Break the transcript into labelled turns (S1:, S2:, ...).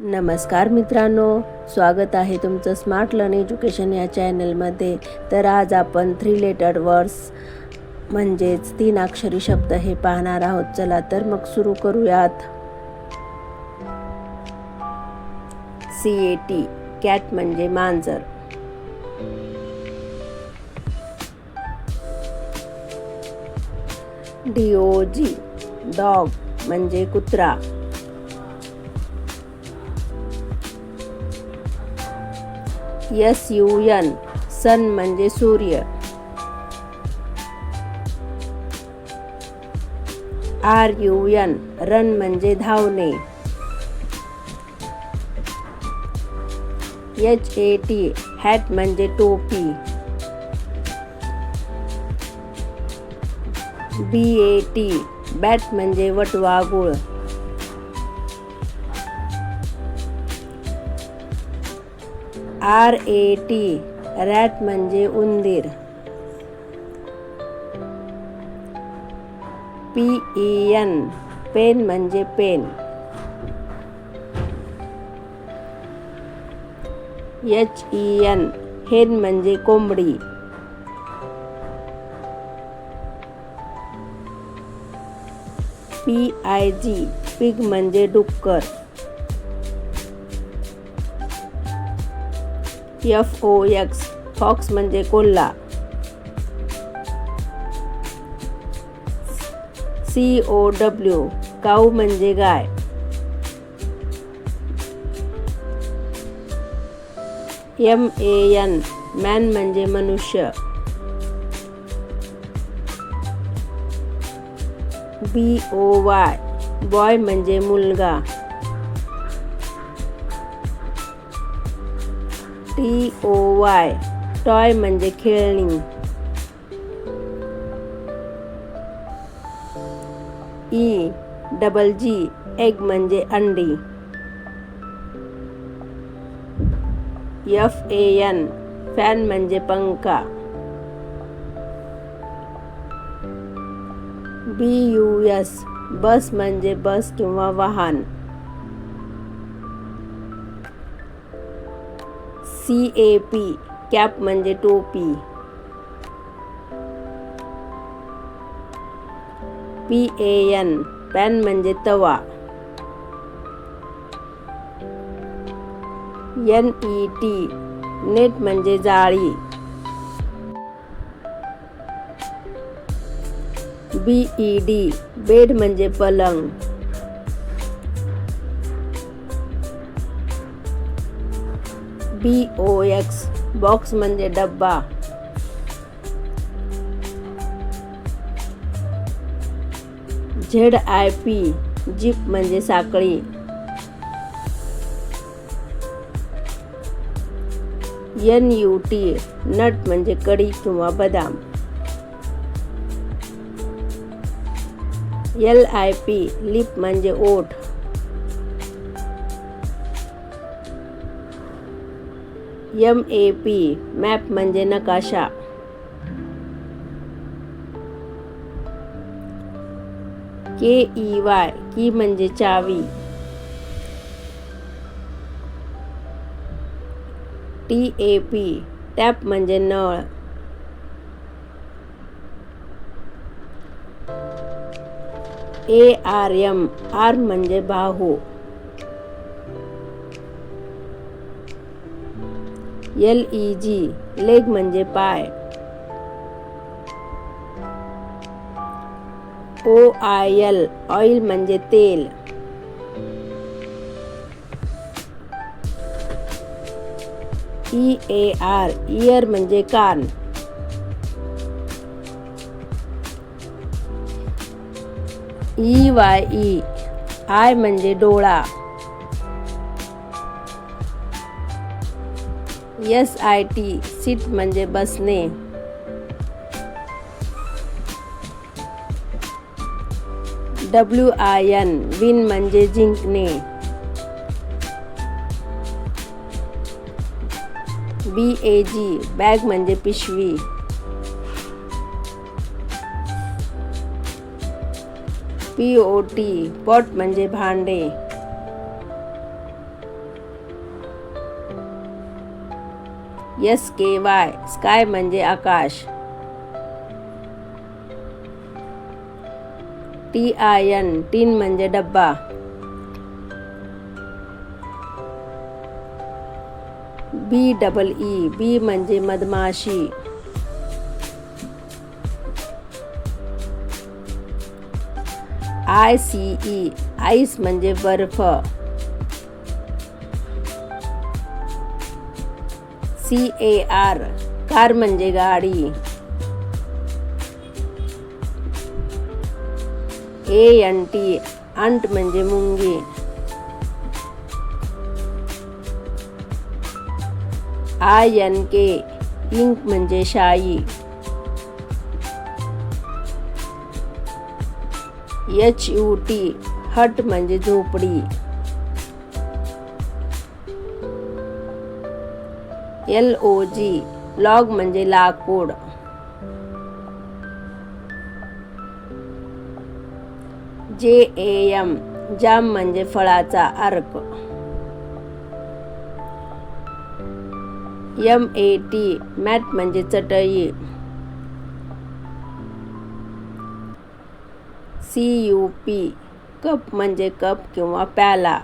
S1: नमस्कार मित्रांनो स्वागत आहे तुमचं स्मार्ट लर्न एज्युकेशन या चॅनलमध्ये तर आज आपण थ्री लेटर वर्ड्स म्हणजेच तीन अक्षरी शब्द हे पाहणार आहोत. चला तर मग सुरू करूयात. सी ए टी कॅट म्हणजे मांजर. डी ओ जी डॉग म्हणजे कुत्रा. एस यू एन सन म्हणजे सूर्य. आर यू एन रन म्हणजे धावणे. एच ए टी हॅट म्हणजे टोपी. बी ए टी बॅट म्हणजे वटवागुळ आर ए टी रॅट म्हणजे उंदीर. पी ई एन पेन म्हणजे pen. H E N hen म्हणजे कोंबडी. पी आय जी पिग म्हणजे डुक्कर. एफ़ ओ एक्स फॉक्स म्हणजे कोल्हा. सी ओ डब्ल्यू काऊ म्हणजे गाय. एम ए एन मॅन म्हणजे मनुष्य. बी ओ वाय बॉय म्हणजे मुलगा. टी ओ वाय टॉय म्हणजे खेळणी. ई डबल जी एग म्हणजे अंडी. एफ ए एन फॅन म्हणजे पंखा. बी यू एस बस म्हणजे बस किंवा वाहन. सी ए पी कॅप म्हणजे टोपी. पी ए एन पॅन म्हणजे तवा. एन ई टी नेट म्हणजे जाळी. बी ई डी बेड म्हणजे पलंग. बी ओ एक्स बॉक्स म्हणजे डब्बा झेड आय पी जीप म्हणजे साखळी एन यू टी नट म्हणजे कडी किंवा बदाम एल आय पी लिप म्हणजे ओठ एम ए पी मॅप म्हणजे नकाशा के ई वाय की म्हणजे चावी टी ए पी टॅप म्हणजे नळ ए आर एम आर म्हणजे बाहू एल ई जी, लेग म्हणजे पाय. ओ आय एल, ऑइल म्हणजे तेल. ई ए आर, इयर म्हणजे कान. ई वाय ई, आय म्हणजे डोळा. एस आय टी सीट म्हणजे बसणे डब्ल्यू आय एन विन म्हणजे जिंकणे. बी ए जी बॅग म्हणजे पिशवी. पी ओ टी पॉट म्हणजे भांडे. एस के वाय स्काय म्हणजे आकाश. टी आय एन टीन म्हणजे डब्बा. बी डबल ई बी म्हणजे मधमाशी. आय सी ई आईस म्हणजे बर्फ. सी ए आर कार म्हणजे गाडी. ए एन टी अंट म्हणजे मुंगी. आय एन के इंक म्हणजे शाई. एच यू टी हट म्हणजे झोपडी. एल ओ जी लॉग म्हणजे लाकूड. जे ए एम जाम म्हणजे फळाचा अर्क. एम ए टी मॅट म्हणजे चटई. सी यू पी कप म्हणजे कप किंवा प्याला.